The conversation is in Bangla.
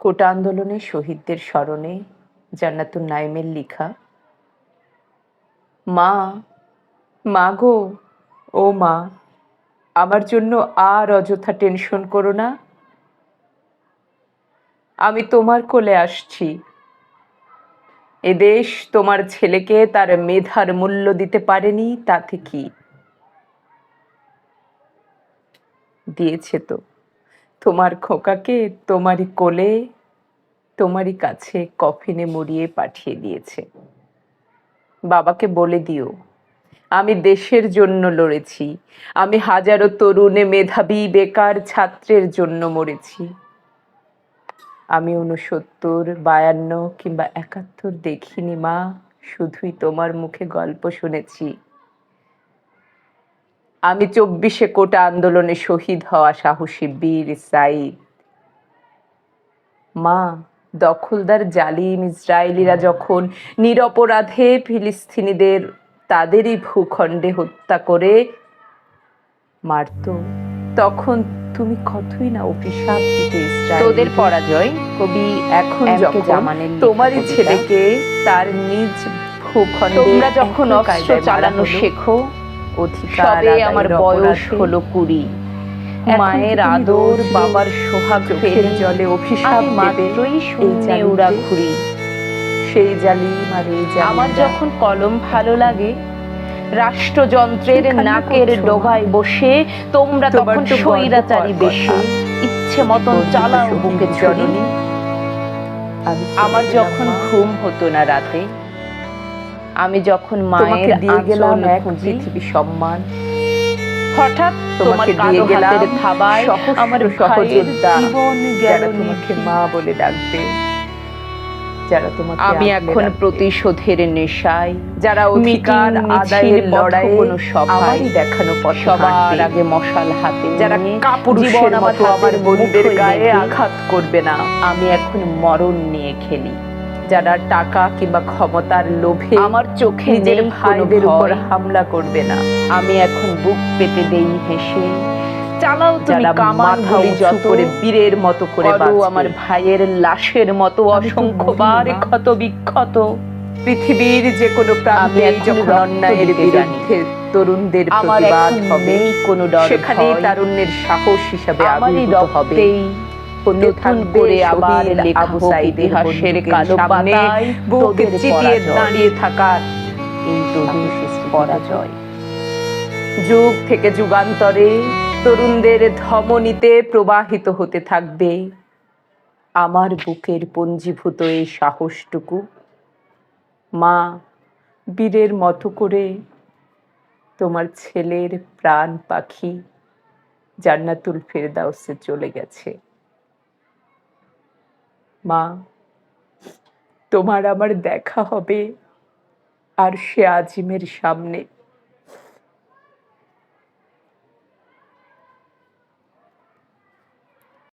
কোটা আন্দোলনে শহীদদের স্মরণে জান্নাতুন নাইমের লিখা, মা মা গো, ও মা, আমার জন্য আর অযথা টেনশন করো না। আমি তোমার কোলে আসছি। এদেশ তোমার ছেলেকে তার মেধার মূল্য দিতে পারেনি, তাতে কি? দিয়েছে তো। তোমার খোকাকে তোমারই কোলে, তোমারই কাছে কফিনে মুড়িয়ে পাঠিয়ে দিয়েছে। বাবাকে বলে দিও, আমি দেশের জন্য লড়েছি, আমি হাজারো তরুণে মেধাবী বেকার ছাত্রের জন্য মরেছি। আমি উনসত্তর বায়ান্ন কিংবা একাত্তর দেখিনি মা, শুধুই তোমার মুখে গল্প শুনেছি। আমি চব্বিশে কোটা আন্দোলনে শহীদ হওয়া সাহসী বীর সাইদ মা দখলদার জালিম ইসরায়েলিরা যখন নিরপরাধে ফিলিস্তিনিদের তাদেরই ভূখণ্ডে হত্যা করে মারত তখন তুমি কতই না অভিশাপ দিতে তোদের পরাজয় কবি এখন যখন জামানের তোমারই ছেলেকে তার নিজ ভূখণ্ডে তোমরা যখন অস্ত্র চালানো শেখো অধিকার সবে আমার বয়স হলো কুড়ি। মায়ের আদর বাবার সোহাগ ফেলে জলে অভিশাপ মাত্রই শূন্যে উড়া ঘুরি সেই এই জালিমরা আমার যখন কলম ভালো লাগে রাষ্ট্রযন্ত্রের নাকের ডোবায় বসে তোমরা তখন স্বৈরাচারী বেশে ইচ্ছে মতন চালাও বুকে চলে আমার যখন ঘুম হতো না রাতে আমি যখন মায়ের দিয়ে গেলাম এক পৃথিবী সম্মান। হঠাৎ তোমাকে দিয়ে গেলাম থাবায় আমার সহযোদ্ধা, যারা তোমাকে মা বলে ডাকবে যারা তোমাকে আমি এখন প্রতিশোধের নেশায় যারা অধিকার আদায়ের লড়াই কোনো সবাই দেখানো পথ সবার। আগে মশাল হাতে যারা কাপুরুষের জীবন আমার মতো আমার মুঠোয় গায়ে আঘাত করবে না। আমি এখন মরণ নিয়ে খেলি। যারা টাকা কিংবা ক্ষমতার লোভে আমার চোখে নিজের ভাইদের উপর হামলা করবে না। আমি এখন বুক পেতে দেই হেসে। চালাও তুমি কামান গুলি যত। করে বীরের মতো করে আমার ভাইয়ের লাশের মতো অসংখ্যবার ক্ষত বিক্ষত। পৃথিবীর যে কোনো প্রান্তে যখন অন্যায়ের বিরুদ্ধে তরুণদের প্রতিবাদ হবে কোনো ডর সেখানেই তারুণ্যের সাহস হিসাবে আবির্ভূত হবে। নতুন করে আবার আবু ইতিহাসের কালো পাতায় বুকে চিতিয়ে দাঁড়িয়ে থাকার এই পরাজয়। যুগ থেকে যুগান্তরে তরুণদের ধমনীতে প্রবাহিত হতে থাকবে। আমার বুকের পঞ্জীভূত এই সাহসটুকু। মা বীরের মতো করে তোমার ছেলের প্রাণ পাখি জান্নাতুল ফেরদাউসে চলে গেছে। মা তোমার আমার দেখা হবে আর সে আজিমের সামনে।